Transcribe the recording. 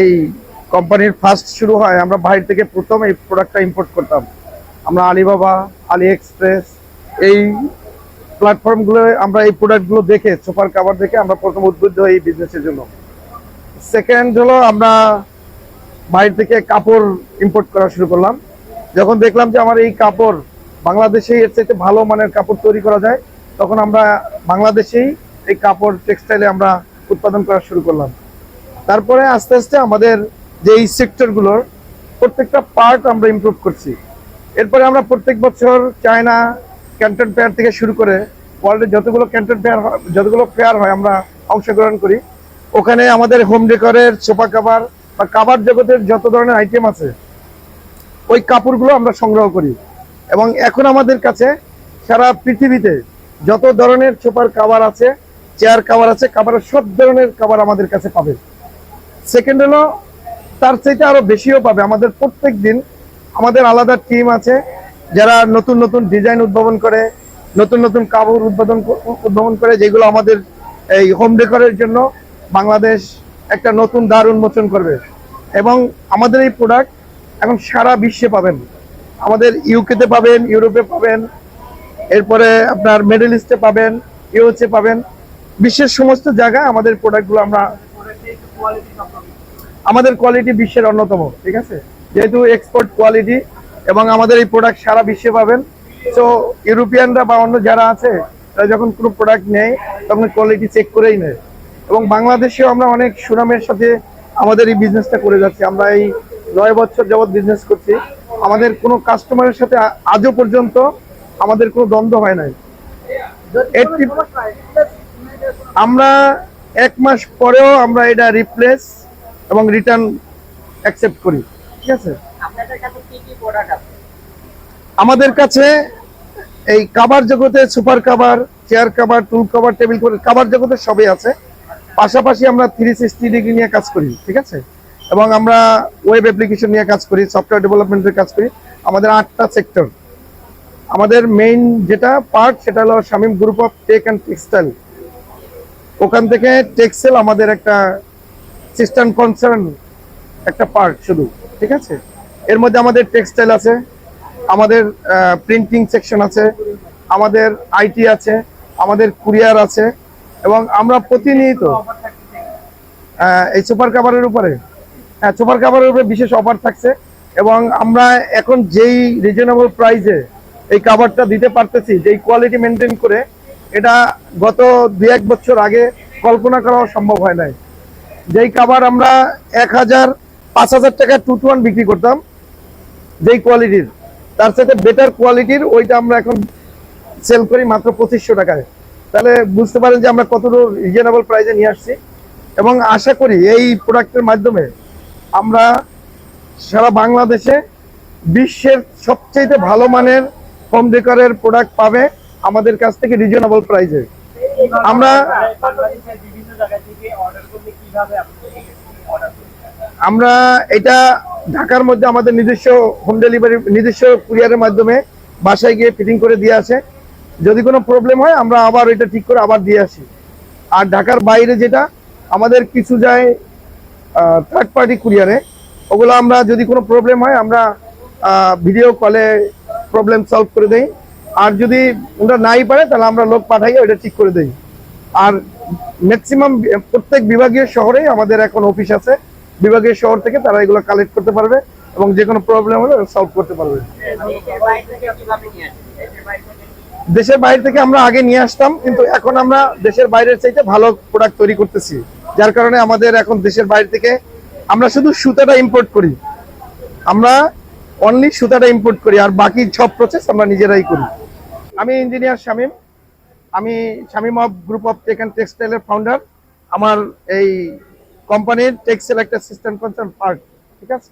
এই কোম্পানির ফার্স্ট শুরু হয়, আমরা বাইরে থেকে প্রথম এই প্রোডাক্টটা ইম্পোর্ট করতাম। আমরা আলিবাবা আলি এক্সপ্রেস এই প্ল্যাটফর্মগুলো আমরা এই প্রোডাক্টগুলো দেখে সুপার কাভার দেখে আমরা প্রথম উদ্বুদ্ধ হই এই বিজনেসের জন্য। সেকেন্ড হলো আমরা বাইরে থেকে কাপড় ইম্পোর্ট করা শুরু করলাম। যখন দেখলাম যে আমার এই কাপড় বাংলাদেশে এর চাইতে ভালো মানের কাপড় তৈরি করা যায়, তখন আমরা বাংলাদেশেই এই কাপড় টেক্সটাইলে আমরা উৎপাদন করা শুরু করলাম। তারপরে আস্তে আস্তে আমাদের যে এই সেক্টরগুলোর প্রত্যেকটা পার্ট আমরা ইমপ্রুভ করছি। এরপরে আমরা প্রত্যেক বছর চায়না ক্যান্টন ফেয়ার থেকে শুরু করে ওয়ার্ল্ডের যতগুলো ক্যান্টন ফেয়ার যতগুলো ফেয়ার হয় আমরা অংশগ্রহণ করি। ওখানে আমাদের হোম ডেকরের সোফা কাভার বা কাভার জগতের যত ধরনের আইটেম আছে, ওই কাপড়গুলো আমরা সংগ্রহ করি। এবং এখন আমাদের কাছে সারা পৃথিবীতে যত ধরনের সোফার কাভার আছে চেয়ার কাভার আছে কাভারের সব ধরনের কাভার আমাদের কাছে পাবে। সেকেন্ড হলো, তার চাইতে আরও বেশিও পাবে। আমাদের প্রত্যেক দিন আমাদের আলাদা টিম আছে, যারা নতুন নতুন ডিজাইন উদ্ভাবন করে, নতুন নতুন কাপড় উদ্বোধন উদ্ভাবন করে, যেগুলো আমাদের এই হোম ডেকোরের জন্য বাংলাদেশ একটা নতুন দ্বার উন্মোচন করবে। এবং আমাদের এই প্রোডাক্ট এখন সারা বিশ্বে পাবেন। আমাদের ইউকেতে পাবেন ইউরোপে পাবেন, এরপরে আপনার মিডল ইস্টে পাবেন ইউএসএ পাবেন। বিশ্বের সমস্ত জায়গায় আমাদের প্রোডাক্টগুলো আমরা আমাদের কোয়ালিটি বিশ্বের অন্যতম ঠিক আছে? যেহেতু এক্সপোর্ট কোয়ালিটি এবং আমাদের এই প্রোডাক্ট সারা বিশ্বে পাবেন তো ইউরোপিয়ানরা বা অন্য যারা আছে তারা যখন কোনো প্রোডাক্ট নেয় তখন কোয়ালিটি চেক করেই নেয়। এবং বাংলাদেশেও আমরা অনেক সুনামের সাথে আমাদের এই বিজনেসটা করে যাচ্ছি। আমরা এই নয় বছর যাবৎ বিজনেস করছি। আমাদের কোনো কাস্টমারের সাথে আজও পর্যন্ত আমাদের কোনো দ্বন্দ্ব হয় নাই। আমরা এক মাস পরেও আমরা এটা রিপ্লেস এবং রিটার্ন অ্যাকসেপ্ট করি ঠিক আছে? আমাদের কাছে এই কাবার জগতে super cover chair cover stool cover table cover cover জগতে সবই আছে। পাশাপাশি আমরা থ্রি সিক্সটি ডিগ্রি নিয়ে কাজ করি ঠিক আছে? এবং আমরা ওয়েব অ্যাপ্লিকেশন নিয়ে কাজ করি সফটওয়্যার ডেভেলপমেন্টের কাজ করি। আমাদের আটটা সেক্টর আমাদের মেইন যেটা পার্ট সেটা হলো Shamim group of tech and textile ওখান থেকে টেক্সেল আমাদের একটা সিস্টেম কনসার্ন একটা পার্ট শুধু, ঠিক আছে? এর মধ্যে আমাদের টেক্সটাইল আছে, আমাদের প্রিন্টিং সেকশন আছে, আমাদের আইটি আছে, আমাদের কুরিয়ার আছে, এবং আমরা প্রতিনিয়ত এই সুপার কাভারের উপরে হ্যাঁ সুপার কাভারের উপরে বিশেষ অফার থাকছে, এবং আমরা এখন যেই রিজনেবল প্রাইসে এই কাভারটা দিতে পারতেছি, যেই কোয়ালিটি মেনটেন করে এটা গত দু এক বছর আগে কল্পনা করাও সম্ভব হয় নাই। যেই কাভার আমরা এক হাজার পাঁচ হাজার টাকা টু টু ওয়ান বিক্রি করতাম, যেই কোয়ালিটির তার সাথে বেটার কোয়ালিটির ওইটা আমরা এখন সেল করি মাত্র পঁচিশশো টাকায়। তাহলে বুঝতে পারেন যে আমরা কতটুকু রিজনেবল প্রাইসে নিয়ে আসছি। এবং আশা করি এই প্রোডাক্টের মাধ্যমে আমরা সারা বাংলাদেশে বিশ্বের সবচেয়ে ভালো মানের হোম ডেকরের প্রোডাক্ট পাবে। আমাদের কাছ থেকে রিজনেবল প্রাইসে আমরা আমরা এটা ঢাকার মধ্যে আমাদের নিজস্ব হোম ডেলিভারি নিজস্ব কুরিয়ারের মাধ্যমে বাসায় গিয়ে ফিটিং করে দিয়ে আসে। যদি কোনো প্রবলেম হয়, আমরা আবার এটা ঠিক করে আবার দিয়ে আসি। আর ঢাকার বাইরে যেটা, আমাদের কিছু যায় থার্ড পার্টি কুরিয়ারে ওগুলো আমরা যদি কোনো প্রবলেম হয়, আমরা ভিডিও কলে প্রবলেম সলভ করে দেই। আর যদি ওটা নাই পারে, তাহলে আমরা লোক পাঠাই ওইটা ঠিক করে দেই। আর ম্যাক্সিমাম প্রত্যেক বিভাগীয় শহরেই আমাদের এখন অফিস আছে। বিভাগীয় শহর থেকে তারা এগুলো কালেক্ট করতে পারবে এবং যে কোনো প্রবলেম হলে সলভ করতে পারবে। দেশের বাইরে থেকে আমরা আগে নিয়ে আসতাম, কিন্তু এখন আমরা দেশের বাইরের চাইতে ভালো প্রোডাক্ট তৈরি করতেছি। যার কারণে আমাদের এখন দেশের বাইরে থেকে আমরা শুধু সুতাটা ইম্পোর্ট করি। আমরা অনলি সুতাটা ইম্পোর্ট করি আর বাকি সব প্রসেস আমরা নিজেরাই করি। আমি ইঞ্জিনিয়ার শামীম। আমি Shamim of group of tech and টেক্সটাইলের founder আমার এই কোম্পানির টেক্সটাইল একটা সিস্টেম কনসার্ন পার্ট ঠিক আছে?